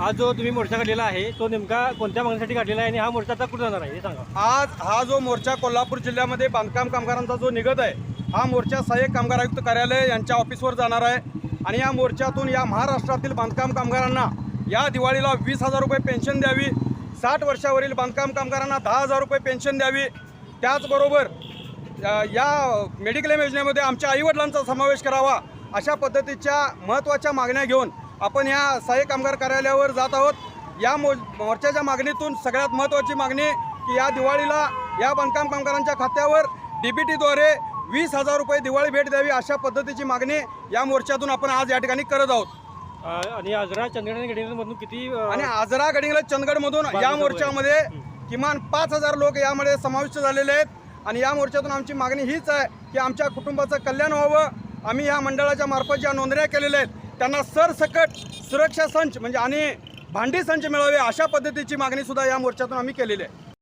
आज जो तुम्ही मोर्चा काढलेला आहे तो नेमका कोणत्या मागणीसाठी काढलेला आहे आणि हा मोर्चा आता कुठे जाणार आहे हे सांगा. आज हा जो मोर्चा कोल्हापूर जिल्ह्यामध्ये बांधकाम कामगारांचा जो निघत आहे हा मोर्चा सहाय्यक कामगार आयुक्त कार्यालय यांच्या ऑफिसवर जाणार आहे. आणि या मोर्चातून या महाराष्ट्रातील बांधकाम कामगारांना या दिवाळीला वीस हजार रुपये पेन्शन द्यावी. साठ वर्षावरील बांधकाम कामगारांना दहा हजार रुपये पेन्शन द्यावी. त्याचबरोबर या मेडिक्लेम योजनेमध्ये आमच्या आईवडिलांचा समावेश करावा अशा पद्धतीच्या महत्त्वाच्या मागण्या घेऊन आपण या सहाय्यक कामगार कार्यालयावर जात आहोत. या मो मोर्चाच्या मागणीतून सगळ्यात महत्त्वाची मागणी की या दिवाळीला या बांधकाम कामगारांच्या खात्यावर डी बी टीद्वारे वीस हजार रुपये दिवाळी भेट द्यावी अशा पद्धतीची मागणी या मोर्चातून आपण आज या ठिकाणी करत आहोत. आणि आजरा चंदगड किती आणि आजरा गडिंगला चंदगडमधून या मोर्चामध्ये किमान पाच हजार लोक यामध्ये समाविष्ट झालेले आहेत. आणि या मोर्चातून आमची मागणी हीच आहे की आमच्या कुटुंबाचं कल्याण व्हावं. आम्ही या मंडळाच्या मार्फत ज्या नोंदण्या केलेल्या आहेत त्यांना सरसकट सुरक्षा संच म्हणजे आणि भांडी संच मिळावे अशा पद्धतीची मागणी सुद्धा या मोर्चातून आम्ही केलेली आहे.